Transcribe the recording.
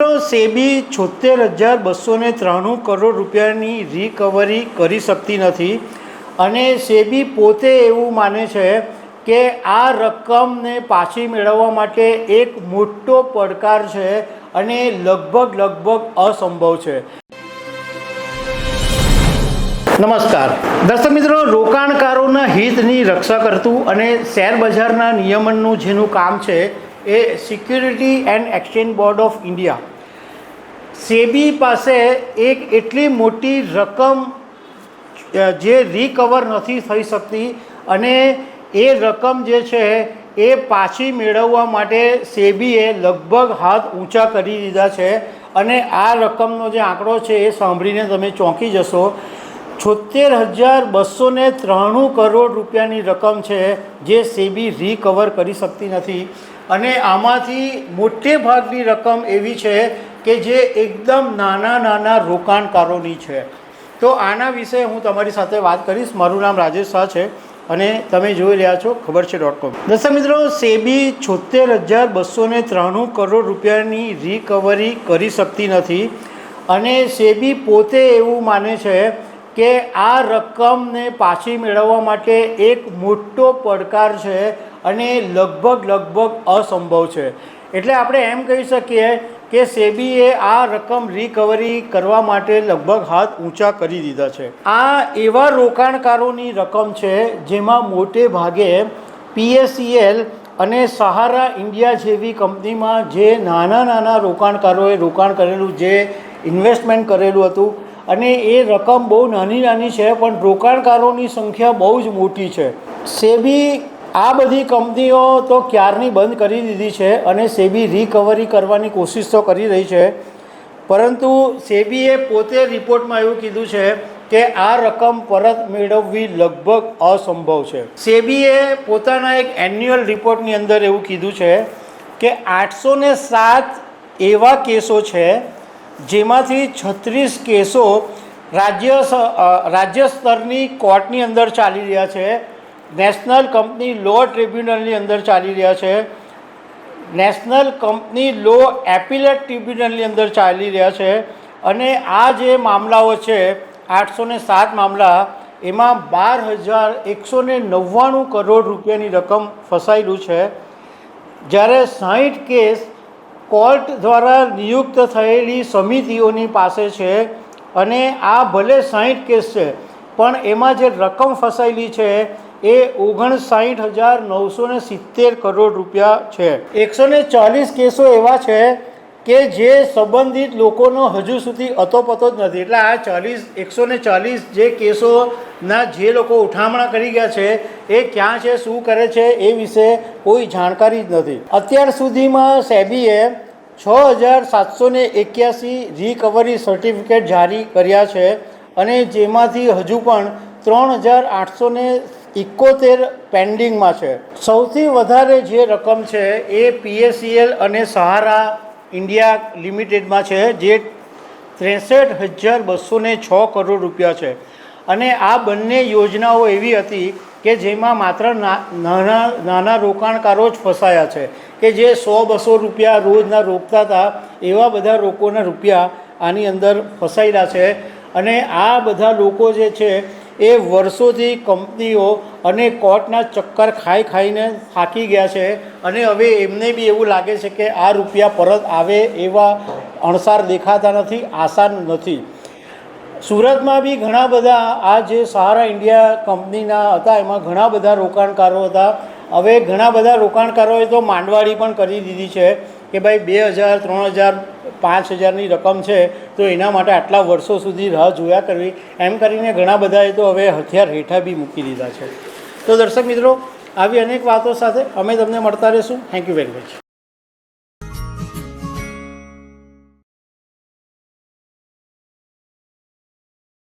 સેબી છોતેર હજાર બસો ને ત્રાણું કરોડ રૂપિયાની રિકવરી કરી શકતી નથી અને સેબી પોતે એવું માને છે કે આ રકમને પાછી મેળવવા માટે એક મોટો પડકાર છે અને લગભગ લગભગ અસંભવ છે. નમસ્કાર. દર્શક મિત્રો, રોકાણકારોના હિતની રક્ષા કરતું અને શેર બજારના નિયમનનું જેનું કામ છે એ security and exchange board of India. SEBI પાસે એક એટલી મોટી રકમ જે રિકવર નથી થઈ શકતી અને એ રકમ જે છે એ પાછી મેળવવા માટે સેબીએ લગભગ હાથ ઊંચા કરી દીધા છે અને આ રકમનો જે આંકડો છે એ સાંભળીને તમે ચોંકી જશો. છોતેર હજાર બસો ત્રાણું કરોડ રૂપિયાની રકમ છે જે સેબી રિકવર કરી શકતી નથી. અને આમાંથી મોટે ભાગની રકમ એવી છે કે જે એકદમ નાના નાના રોકાણકારોની છે. તો આના વિશે હું તમારી સાથે વાત કરીશ. મારું નામ રાજેશ શાહ છે અને તમે જોઈ રહ્યા છો ખબર છે ડોટ કોમ. દર્શક મિત્રો, સેબી છોતેર હજાર બસો ને ત્રાણું કરોડ રૂપિયાની રિકવરી કરી શકતી નથી અને સેબી પોતે એવું માને છે કે આ રકમને પાછી મેળવવા માટે એક મોટો પડકાર છે અને લગભગ લગભગ અસંભવ છે. એટલે આપણે એમ કહી શકીએ કે સેબીએ આ રકમ રિકવરી કરવા માટે લગભગ હાથ ઊંચા કરી દીધા છે. આ એવા રોકાણકારોની રકમ છે જેમાં મોટે ભાગે પીએસસીએલ અને સહારા ઇન્ડિયા જેવી કંપનીમાં જે નાના નાના રોકાણકારોએ રોકાણ કરેલું, જે ઇન્વેસ્ટમેન્ટ કરેલું હતું અને એ રકમ બહુ નાની નાની છે, પણ રોકાણકારોની સંખ્યા બહુ જ મોટી છે. સેબી આ બધી કંપનીઓ તો ક્યારની બંધ કરી દીધી છે અને સેબી રિકવરી કરવાની કોશિશ તો કરી રહી છે. પરંતુ સેબીએ પોતે રિપોર્ટમાં એવું કીધું છે કે આ રકમ પરત મેળવવી લગભગ અસંભવ છે. સેબીએ પોતાના એક એન્યુઅલ રિપોર્ટની અંદર એવું કીધું છે કે આઠસો સાત એવા કેસો છે જેમાંથી છત્રીસ કેસો રાજ્ય રાજ્ય સ્તરની કોર્ટની અંદર ચાલી રહ્યા છે. નેશનલ કંપની લો ટ્રિબ્યુનલની અંદર ચાલી રહ્યા છે. નેશનલ કંપની લો એપિલેટ ટ્રિબ્યુનલની અંદર ચાલી રહ્યા છે. અને આ જે મામલાઓ છે, આઠસો ને સાત મામલા, એમાં બાર હજાર એકસો ને નવ્વાણું કરોડ રૂપિયાની રકમ ફસાયેલું છે. જ્યારે સાહીઠ કેસ કોર્ટ દ્વારા નિયુક્ત થયેલી સમિતિઓની પાસે છે અને આ ભલે સાહીઠ કેસ છે, પણ એમાં જે રકમ ફસાયેલી છે એ ઓગણસાઠ હજાર નવસો સિત્તેર કરોડ રૂપિયા છે. એકસો ચાલીસ કેસો એવા છે કે જે સંબંધિત લોકોનો હજુ સુધી અતોપતો જ નથી. એટલે આ ચાલીસ, એકસો ને ચાલીસ જે કેસોના જે લોકો ઉઠામણા કરી ગયા છે, એ ક્યાં છે, શું કરે છે, એ વિશે કોઈ જાણકારી જ નથી. અત્યાર સુધીમાં સેબીએ છ હજાર સાતસો ને એક્યાસી રિકવરી સર્ટિફિકેટ જારી કર્યા છે અને જેમાંથી હજુ પણ ત્રણ હજાર આઠસો ને ઇકોતેર પેન્ડિંગમાં છે. સૌથી વધારે જે રકમ છે એ પીએસસીએલ અને સહારા ઇન્ડિયા લિમિટેડમાં છે, જે ત્રેસઠ હજાર બસો ને છ કરોડ રૂપિયા છે. અને આ બંને યોજનાઓ એવી હતી કે જેમાં માત્ર નાના નાના રોકાણકારો જ ફસાયા છે. કે જે સો બસો રૂપિયા રોજના રોકતા હતા, એવા બધા લોકોના રૂપિયા આની અંદર ફસાયેલા છે. અને આ બધા લોકો જે છે એ વર્ષોથી કંપનીઓ અને કોર્ટના ચક્કર ખાઈ ખાઈને થાકી ગયા છે અને હવે એમને બી એવું લાગે છે કે આ રૂપિયા પરત આવે એવા અણસાર દેખાતા નથી, આસાન નથી. સુરતમાં બી ઘણા બધા આ જે સહારા ઇન્ડિયા કંપનીના હતા, એમાં ઘણા બધા રોકાણકારો હતા. હવે ઘણા બધા રોકાણકારોએ તો માંડવાળી પણ કરી દીધી છે કે ભાઈ બે હજાર, ત્રણ હજાર, પાંચ હજારની રકમ છે. તો એના માટે આટલા વર્ષો સુધી રાહ જોયા કરવી. એમ કરીને ઘણા બધાએ તો હવે હથિયાર હેઠા બી મૂકી દીધા છે. તો દર્શક મિત્રો, આવી અનેક વાતો સાથે અમે તમને મળતા રહીશું. Thank you very much